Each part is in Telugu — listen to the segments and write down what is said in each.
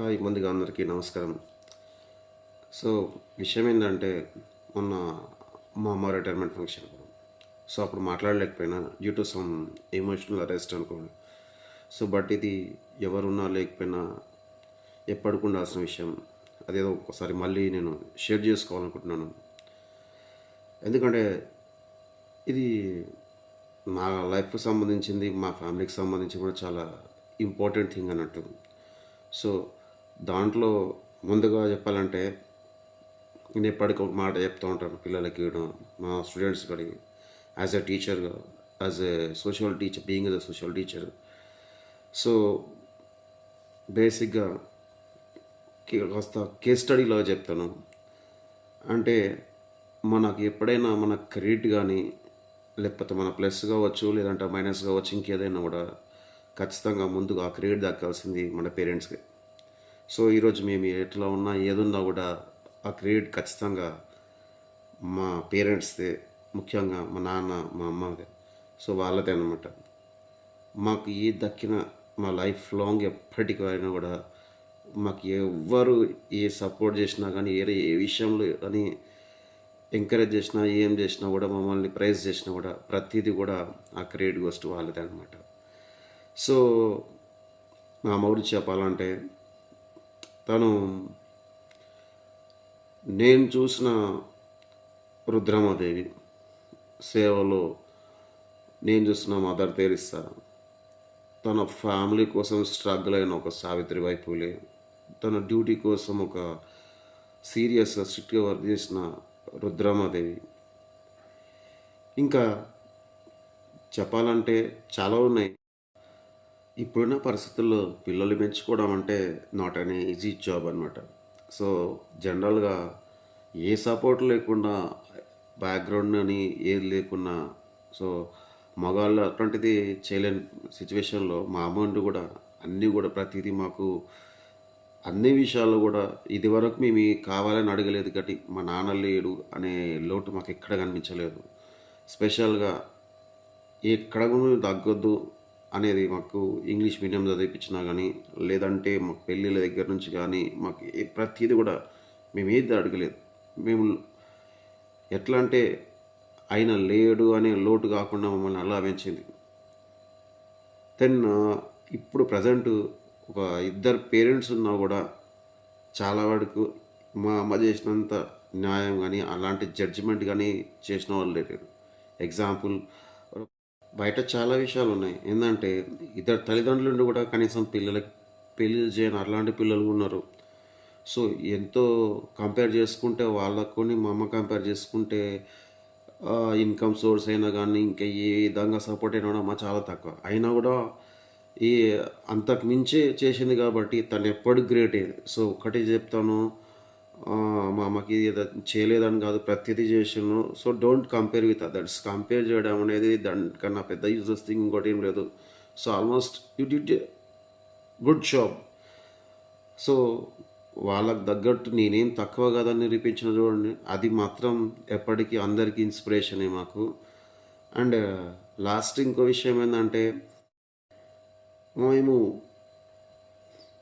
హాయ్ ముందుగా అందరికీ నమస్కారం. సో విషయం ఏంటంటే మొన్న మా అమ్మ రిటైర్మెంట్ ఫంక్షన్ సో అప్పుడు మాట్లాడలేకపోయినా due to some emotional arrest అనుకోండి. సో బట్ ఇది ఎవరున్నా లేకపోయినా ఎప్పటికుండాల్సిన విషయం. అదేదో ఒకసారి మళ్ళీ నేను షేర్ చేసుకోవాలనుకుంటున్నాను. ఎందుకంటే ఇది నా లైఫ్కి సంబంధించింది మా ఫ్యామిలీకి సంబంధించి కూడా చాలా ఇంపార్టెంట్ థింగ్ అన్నట్టు. సో దాంట్లో ముందుగా చెప్పాలంటే నేను ఎప్పటికీ ఒక మాట చెప్తూ ఉంటాను పిల్లలకి మా స్టూడెంట్స్ కానీ as a teacher as a social teacher being a social teacher so బేసిక్గా కాస్త కేస్ స్టడీలో చెప్తాను. అంటే మనకు ఎప్పుడైనా మన క్రెడిట్ కానీ లేకపోతే మన ప్లస్ కావచ్చు లేదంటే మైనస్ కావచ్చు ఇంకేదైనా కూడా ఖచ్చితంగా ముందుగా ఆ క్రెడిట్ దక్కాల్సింది మన పేరెంట్స్కి సో ఈరోజు మేము ఎట్లా ఉన్నా ఏదున్నా కూడా ఆ క్రెడిట్ ఖచ్చితంగా మా పేరెంట్స్దే ముఖ్యంగా మా నాన్న మా అమ్మదే. సో వాళ్ళదే అనమాట మాకు ఏ దక్కిన మా లైఫ్ లాంగ్ ఎప్పటికైనా కూడా మాకు ఎవ్వరు ఏ సపోర్ట్ చేసినా కానీ ఏ ఏ విషయంలో కానీ ఎంకరేజ్ చేసినా ఏం చేసినా కూడా మమ్మల్ని ప్రైజ్ చేసినా కూడా ప్రతిదీ కూడా ఆ క్రెడిట్ గోస్ట్ వాళ్ళదే అనమాట సో మా అమ్మ గురించి చెప్పాలంటే తను నేను చూసిన రుద్రమాదేవి సేవలో నేను చూసిన మదర్ తెరిస్తా తన ఫ్యామిలీ కోసం స్ట్రగుల్ అయిన ఒక సావిత్రి వైపులే తన డ్యూటీ కోసం ఒక సీరియస్గా స్ట్రిక్ట్గా వర్క్ చేసిన రుద్రమాదేవి. ఇంకా చెప్పాలంటే చాలా ఉన్నాయి. ఇప్పుడున్న పరిస్థితుల్లో పిల్లలు పెంచుకోవడం అంటే నాట్ అన్ ఈజీ జాబ్ అనమాట సో జనరల్గా ఏ సపోర్ట్ లేకుండా బ్యాక్గ్రౌండ్ అని ఏది లేకున్నా సో మగాళ్ళు అటువంటిది చేయలేని సిచ్యువేషన్లో మా అమ్మండి కూడా అన్నీ కూడా ప్రతిదీ మాకు అన్ని విషయాలు కూడా ఇది వరకు మేము కావాలని అడగలేదు కాబట్టి మా నాన్న లేడు అనే లోటు మాకు ఎక్కడ కనిపించలేదు. స్పెషల్గా ఎక్కడ కూడా తగ్గొద్దు అనేది మాకు ఇంగ్లీష్ మీడియం చదివించినా కానీ లేదంటే మాకు పెళ్ళిళ్ళ దగ్గర నుంచి కానీ మాకు ఏ ప్రతిదీ కూడా మేము ఏది అడగలేదు. మేము ఎట్లా అంటే ఆయన లేడు అనే లోటు కాకుండా మమ్మల్ని అలా పెంచింది. దెన్ ఇప్పుడు ప్రజెంట్ ఒక ఇద్దరు పేరెంట్స్ ఉన్నా కూడా చాలా వరకు మా అమ్మ చేసినంత న్యాయం కానీ అలాంటి జడ్జిమెంట్ కానీ చేసిన వాళ్ళు లేరు. ఎగ్జాంపుల్ బయట చాలా విషయాలు ఉన్నాయి ఏంటంటే ఇద్దరు తల్లిదండ్రులు కూడా కనీసం పిల్లలకి పెళ్ళిళ్ళు చేయని అలాంటి పిల్లలు ఉన్నారు. సో ఎంతో కంపేర్ చేసుకుంటే వాళ్ళకు మా అమ్మ కంపేర్ చేసుకుంటే ఇన్కమ్ సోర్స్ అయినా కానీ ఇంకా ఏ విధంగా సపోర్ట్ అయినా కూడా అమ్మ చాలా తక్కువ. అయినా కూడా ఈ అంతకు మించి చేసింది కాబట్టి తను ఎప్పుడు గ్రేటే సో ఒకటి చెప్తాను. మా అమ్మకి చేయలేదని కాదు ప్రతిదీ చేసాను so don't compare with others compare చేయడం అనేది దానికన్నా పెద్ద యూజెస్ థింగ్ ఇంకోటి ఏం లేదు. So almost you did good job so వాళ్ళకి తగ్గట్టు నేనేం తక్కువ కదని నిరూపించిన చూడండి. అది మాత్రం ఎప్పటికీ అందరికీ ఇన్స్పిరేషనే మాకు. అండ్ లాస్ట్ uh, ఇంకో విషయం ఏంటంటే మేము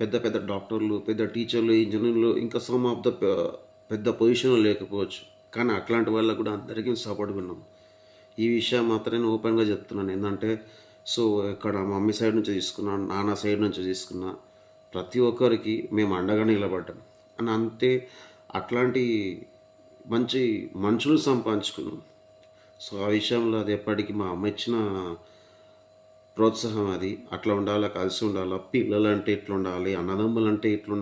పెద్ద పెద్ద డాక్టర్లు పెద్ద టీచర్లు ఇంజనీర్లు ఇంకా సమ్ ఆఫ్ ద పెద్ద పొజిషన్ లేకపోవచ్చు. కానీ అట్లాంటి వాళ్ళకు కూడా అందరికీ సపోర్ట్గా ఉన్నాం ఈ విషయం మాత్రం నేను ఓపెన్గా చెప్తున్నాను. ఏంటంటే సో ఇక్కడ మా మమ్మీ సైడ్ నుంచి తీసుకున్నా నాన్న సైడ్ నుంచి తీసుకున్నా ప్రతి ఒక్కరికి మేము అండగా నిలబడ్డాం. అని అంతే అట్లాంటి మంచి మనుషులు సంపాదించుకున్నాం. సో ఆ విషయంలో అది ఎప్పటికీ మా అమ్మ ఇచ్చిన ప్రోత్సాహం అది. అట్లా ఉండాలా కలిసి ఉండాలా పిల్లలు అంటే ఇట్లా అన్నదమ్ములు అంటే ఇట్లా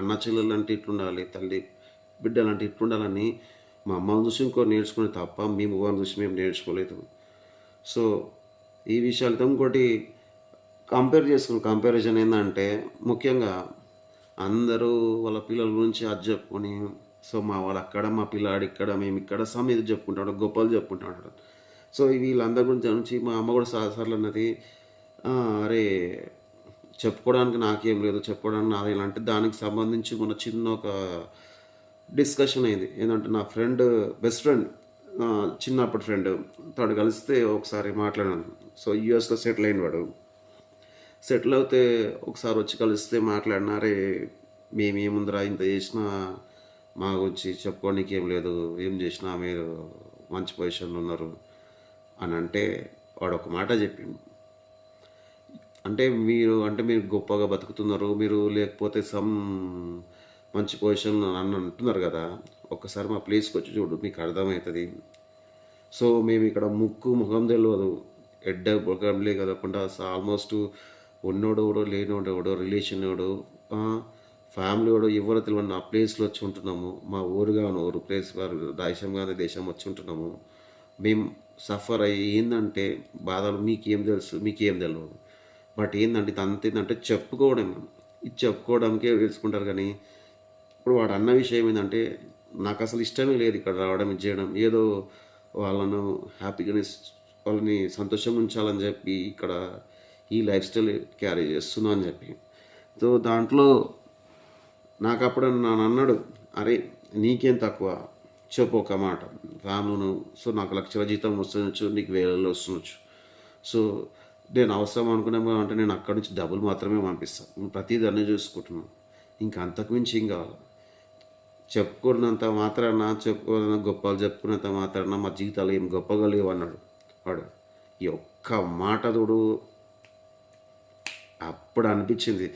అన్న చెల్లెలు అంటే ఇట్లా తల్లి బిడ్డలు అంటే ఇట్లా మా అమ్మని చూసి ఇంకో నేర్చుకునే తప్ప మేము వాళ్ళని చూసి మేము నేర్చుకోలేదు. సో ఈ విషయాలతో ఇంకోటి కంపేర్ చేసుకుని కంపారిజన్ ఏంటంటే ముఖ్యంగా అందరూ వాళ్ళ పిల్లల గురించి అది చెప్పుకొని సో మా వాళ్ళు అక్కడ మా పిల్లాడు ఇక్కడ మేము ఇక్కడ సమేత చెప్పుకుంటాడు గొప్పలు చెప్పుకుంటాడు. సో వీళ్ళందరి గురించి నుంచి మా అమ్మ కూడా సార్లు అన్నది అరే చెప్పుకోవడానికి నాకేం లేదు. చెప్పుకోవడానికి నాది. అంటే దానికి సంబంధించి మన చిన్న ఒక డిస్కషన్ అయింది. ఏంటంటే నా ఫ్రెండ్ బెస్ట్ ఫ్రెండ్ చిన్నప్పటి ఫ్రెండ్ తను కలిస్తే ఒకసారి మాట్లాడాను. సో యూఎస్లో సెటిల్ అయిన వాడు. సెటిల్ అవుతే ఒకసారి వచ్చి కలిస్తే మాట్లాడినారే మేమేముందిరా ఇంత చేసినా మా గురించి చెప్పుకోనికి ఏం లేదు. ఏం చేసినా మీరు మంచి పొజిషన్లో ఉన్నారు అని అంటే వాడు ఒక మాట చెప్పిండు. అంటే మీరు అంటే మీరు గొప్పగా బతుకుతున్నారు మీరు లేకపోతే సమ్ మంచి పొజిషన్ అని అంటున్నారు కదా. ఒక్కసారి మా ప్లేస్కి వచ్చి చూడు మీకు అర్థమవుతుంది. సో మేము ఇక్కడ ముక్కు ముఖం తెలియదు ఎడ్డ బొగంలే కదకుండా ఆల్మోస్ట్ ఉన్నోడు ఎవడో లేనోడు ఎవడో రిలేషన్ ఎవడో ఫ్యామిలీ ఎవడో ఎవరో తెలియని ఆ ప్లేస్లో వచ్చి ఉంటున్నాము. మా ఊరుగాను ఊరు ప్లేస్ వారు దేశం కానీ దేశం వచ్చి ఉంటున్నాము. మేము సఫర్ అయ్యి ఏంటంటే బాధలు మీకేం తెలుసు మీకేం తెలియదు బట్ ఏంటంటే ఇది అంత ఏంటంటే చెప్పుకోవడం. ఇది చెప్పుకోవడానికే తెలుసుకుంటారు కానీ ఇప్పుడు వాడు అన్న విషయం ఏంటంటే నాకు అసలు ఇష్టమే లేదు ఇక్కడ రావడం ఇది చేయడం. ఏదో వాళ్ళను హ్యాపీగా వాళ్ళని సంతోషం ఉంచాలని చెప్పి ఇక్కడ ఈ లైఫ్ స్టైల్ క్యారీ చేస్తున్నా అని చెప్పి. సో దాంట్లో నాకు అప్పుడు నన్ను అన్నాడు అరే నీకేం తక్కువ? చెప్పు ఒక మాట. ఫ్యామిలీను సో నాకు లక్షల జీతం వస్తుండొచ్చు నీకు వేలలో వస్తుండొచ్చు. సో నేను అవసరం అనుకున్నాము అంటే నేను అక్కడి నుంచి డబ్బులు మాత్రమే పంపిస్తాను. ప్రతిదీ చూసుకుంటున్నాను. ఇంకా అంతకు మించి ఏం కావాలి? చెప్పుకున్నంత మాత్రాన చెప్పుకున్న గొప్పలు చెప్పుకున్నంత మాత్రాన మా జీవితాలు ఏం గొప్పగా లేవు అన్నాడు వాడు. ఈ ఒక్క మాట తోడు అప్పుడు అనిపించింది.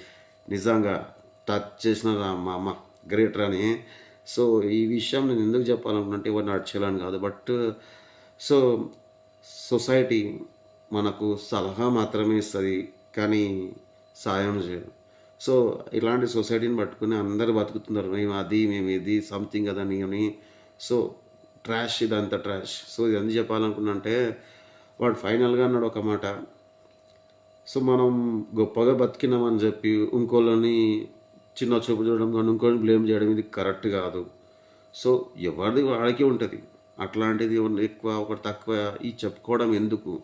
నిజంగా టచ్ చేసిన మా అమ్మ గ్రేటర్ అని. సో ఈ విషయం నేను ఎందుకు చెప్పాలనుకుంటే ఎవరిని అడ్చేయాలని కాదు. బట్ సో సొసైటీ మనకు సలహా మాత్రమే ఇస్తుంది కానీ సాయం చేయదు సో ఇలాంటి సొసైటీని పట్టుకుని అందరు బతుకుతున్నారు. మేము అది మేము ఇది సంథింగ్ అదని అని సో ట్రాష్ ఇదంతా ట్రాష్ సో ఇది ఎందుకు చెప్పాలనుకున్నా అంటే వాడు ఫైనల్గా అన్నాడు ఒక మాట. సో మనం గొప్పగా బతికినామని చెప్పి ఇంకోళ్ళని చిన్న చూపు చూడడం కానీ ఇంకోని బ్లేమ్ చేయడం ఇది కరెక్ట్ కాదు. సో ఎవరిది వాడికి ఉంటుంది. అట్లాంటిది ఎక్కువ ఒకటి తక్కువ ఈ చెప్పుకోవడం ఎందుకు?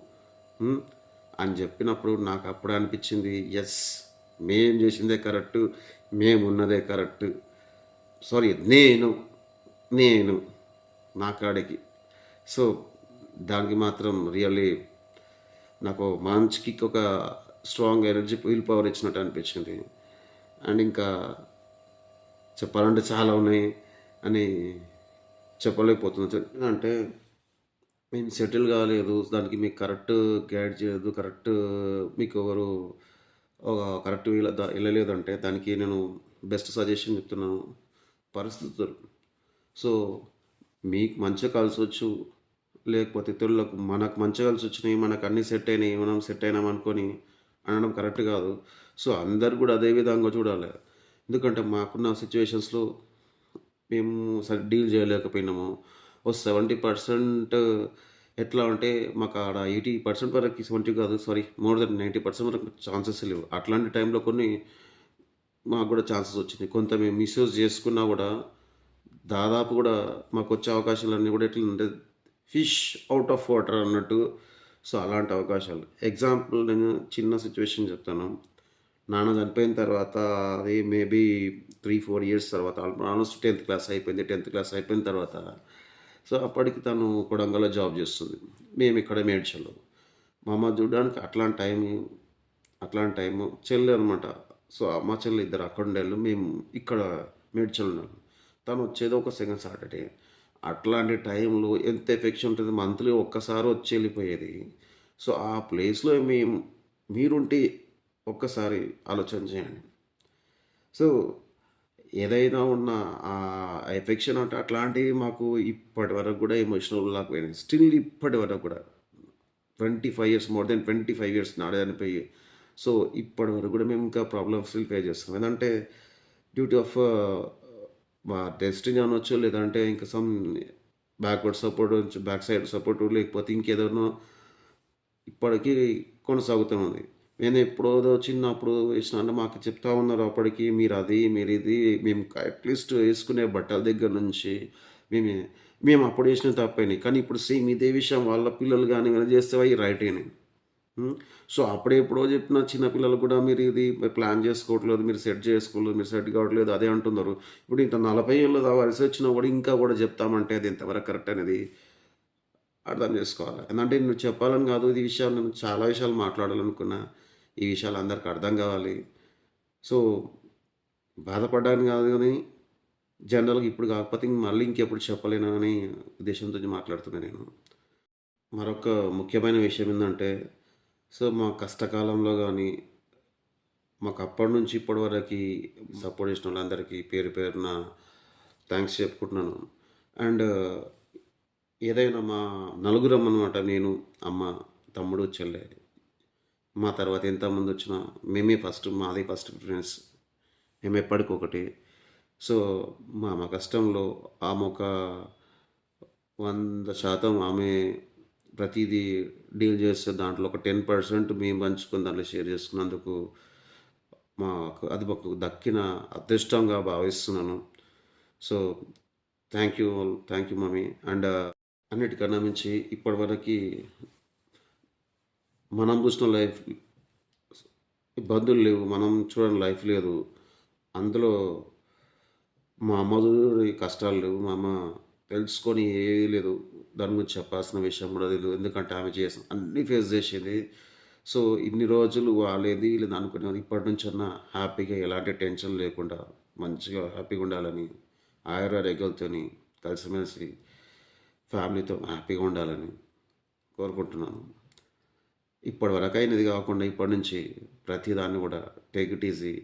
అని చెప్పినప్పుడు నాకు అప్పుడు అనిపించింది ఎస్ మేం చేసిందే కరెక్ట్ మేమున్నదే కరెక్ట్. సారీ నేను నేను నా కాడికి. సో దానికి మాత్రం రియల్లీ నాకు మంచికి ఒక స్ట్రాంగ్ ఎనర్జీ విల్ పవర్ ఇచ్చినట్టు అనిపించింది. అండ్ ఇంకా చెప్పాలంటే చాలా ఉన్నాయి అని చెప్పలేకపోతున్నాను. అంటే మేము సెటిల్ కాలేదు. దానికి మీకు కరెక్ట్ గైడ్ చేయదు. కరెక్ట్ మీకు ఎవరు ఒక కరెక్ట్ వీళ్ళ వెళ్ళలేదంటే దానికి నేను బెస్ట్ సజెషన్ చెప్తున్నాను. పరిస్థితులు సో మీకు మంచిగా కలిసి వచ్చు లేకపోతే ఇతరులకు మనకు మంచిగా కలిసి వచ్చినాయి మనకు అన్నీ సెట్ అయినాయి మనం సెట్ అయినాం అనుకొని అనడం కరెక్ట్ కాదు. సో అందరు కూడా అదే విధంగా చూడాలి. ఎందుకంటే మాకున్న సిచ్యువేషన్స్లో మేము సరి డీల్ చేయలేకపోయినాము. ఓ సెవెంటీ పర్సెంట్ ఎట్లా అంటే మాకు ఆడ ఎయిటీ పర్సెంట్ వరకు సెవెంటీ కాదు sorry more than ninety percent వరకు ఛాన్సెస్ లేవు. అట్లాంటి టైంలో కొన్ని మాకు కూడా ఛాన్సెస్ వచ్చినాయి. కొంత మేము మిస్యూజ్ చేసుకున్నా కూడా దాదాపు కూడా మాకు వచ్చే అవకాశాలన్నీ కూడా ఎట్లా అంటే ఫిష్ అవుట్ ఆఫ్ వాటర్ అన్నట్టు. సో అలాంటి అవకాశాలు. ఎగ్జాంపుల్ నేను చిన్న సిచ్యువేషన్ చెప్తాను. నాన్న చనిపోయిన తర్వాత అది మేబీ త్రీ ఫోర్ ఇయర్స్ తర్వాత ఆల్మోస్ట్ టెన్త్ క్లాస్ అయిపోయింది. టెన్త్ క్లాస్ అయిపోయిన తర్వాత సో అప్పటికి తను కొడంగల్లో జాబ్ చేస్తుంది. మేము ఇక్కడ మేడ్చల్లో. మా అమ్మ చూడడానికి అట్లాంటి టైం అట్లాంటి టైము చెల్లి అనమాట సో అమ్మ చెల్లి ఇద్దరు అక్కడ ఉండేళ్ళు మేము ఇక్కడ మేడ్చల్ ఉన్నాం. తను వచ్చేది ఒక సెకండ్ సాటర్డే అట్లాంటి టైంలో ఎంత ఎఫెక్షన్ ఉంటుంది మంత్లీ ఒక్కసారి వచ్చి వెళ్ళిపోయేది. సో ఆ ప్లేస్లో మేము మీరుంటే ఒక్కసారి ఆలోచన చేయండి. సో ఏదైనా ఉన్న ఆ ఎఫెక్షన్ అంటే అట్లాంటివి మాకు ఇప్పటి వరకు కూడా ఎమోషనల్ లాగా పోయినాయి. స్టిల్ ఇప్పటి వరకు కూడా. Twenty five years more than twenty five years నాడే అనిపోయి. సో ఇప్పటి వరకు కూడా మేము ఇంకా ప్రాబ్లమ్స్ ఫేస్ చేస్తాం ఏంటంటే డ్యూటీ ఆఫ్ మా డెస్టినీ అనొచ్చు లేదంటే ఇంకా some backward support back side support లేకపోతే ఇంకేదైనా ఇప్పటికీ కొనసాగుతూ ఉంది. నేను ఎప్పుడోదో చిన్నప్పుడు వేసిన అంటే మాకు చెప్తా ఉన్నారు అప్పటికి మీరు అది మీరు ఇది మేము అట్లీస్ట్ వేసుకునే బట్టల దగ్గర నుంచి మేము మేము అప్పుడు వేసిన తప్పైనాయి. కానీ ఇప్పుడు సేమ్ ఇదే విషయం వాళ్ళ పిల్లలు కానీ ఏమైనా చేస్తే అవి రైట్ అయినాయి సో అప్పుడే ఎప్పుడో చెప్పిన చిన్న పిల్లలు కూడా మీరు ఇది ప్లాన్ చేసుకోవట్లేదు మీరు సెట్ చేసుకోలేదు మీరు సెట్ కావట్లేదు అదే అంటున్నారు. ఇప్పుడు ఇంత నలభై ఏళ్ళు వయసు వచ్చినా కూడా ఇంకా కూడా చెప్తామంటే అది ఎంతవరకు కరెక్ట్ అనేది అర్థం చేసుకోవాలి. ఎందుకంటే నేను చెప్పాలని కాదు ఇది విషయాలు నేను చాలా విషయాలు మాట్లాడాలనుకున్నా. ఈ విషయాలు అందరికి అర్థం కావాలి. సో బాధపడ్డాను కాదు కానీ జనరల్గా ఇప్పుడు కాకపోతే ఇంక మళ్ళీ ఇంకెప్పుడు చెప్పలేను అని ఉద్దేశంతో మాట్లాడుతున్నాను నేను. మరొక ముఖ్యమైన విషయం ఏంటంటే సో మా కష్టకాలంలో కానీ మాకు అప్పటి నుంచి ఇప్పటి వరకు సపోర్ట్ చేసిన వాళ్ళందరికీ పేరు పేరున థ్యాంక్స్ చెప్పుకుంటున్నాను. అండ్ ఏదైనా మా నలుగురం అనమాట నేను అమ్మ తమ్ముడు చెల్లె. మా తర్వాత ఎంతమంది వచ్చినా మేమే ఫస్ట్ మాది ఫస్ట్ ప్రిఫరెన్స్ మేము ఎప్పటికొకటి. సో మా మా కష్టంలో ఆమె ఒక వంద శాతం ఆమె ప్రతిదీ డీల్ చేస్తే దాంట్లో ఒక టెన్ పర్సెంట్ మేము పంచుకుని దాంట్లో షేర్ చేసుకున్నందుకు మాకు అది మాకు దక్కిన అదృష్టంగా భావిస్తున్నాను. So thank you thank you mummy and అన్నిటికన్నా మించి ఇప్పటివరకు మనం చూసిన లైఫ్ ఇబ్బందులు లేవు మనం చూడని లైఫ్ లేదు. అందులో మా అమ్మ చూడని కష్టాలు లేవు. మా అమ్మ తెలుసుకొని ఏది లేదు. దాని గురించి చెప్పాల్సిన విషయం కూడా లేదు. ఎందుకంటే ఆమె చేసిన అన్ని ఫేస్ చేసేది. సో ఇన్ని రోజులు వాళ్ళేది లేదు అనుకునేది ఇప్పటి నుంచి అన్నా హ్యాపీగా ఎలాంటి టెన్షన్ లేకుండా మంచిగా హ్యాపీగా ఉండాలని ఆయురారోగ్యాలతోని కలిసిమెలిసి ఫ్యామిలీతో హ్యాపీగా ఉండాలని కోరుకుంటున్నాను. ఇప్పటి వరకు అయినది కాకుండా ఇప్పటి నుంచి ప్రతిదాన్ని కూడా టేక్ ఇట్ ఈజీ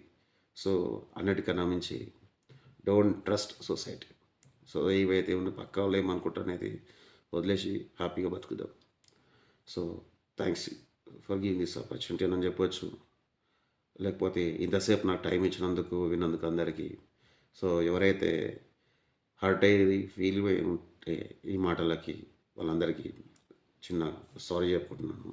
సో అన్నిటికన్నా మించి డోంట్ ట్రస్ట్ సొసైటీ సో ఏవైతే ఉన్న పక్క వాళ్ళు ఏమనుకుంటారనేది వదిలేసి హ్యాపీగా బతుకుదాం. So thanks for giving this opportunity అని చెప్పొచ్చు. లేకపోతే ఇంతసేపు నాకు టైం ఇచ్చినందుకు విన్నందుకు అందరికీ. సో ఎవరైతే హర్ట్ అయ్యేది ఫీల్ అయి ఉంటే ఈ మాటలకి వాళ్ళందరికీ చిన్న సారీ చెప్పుకుంటున్నాను.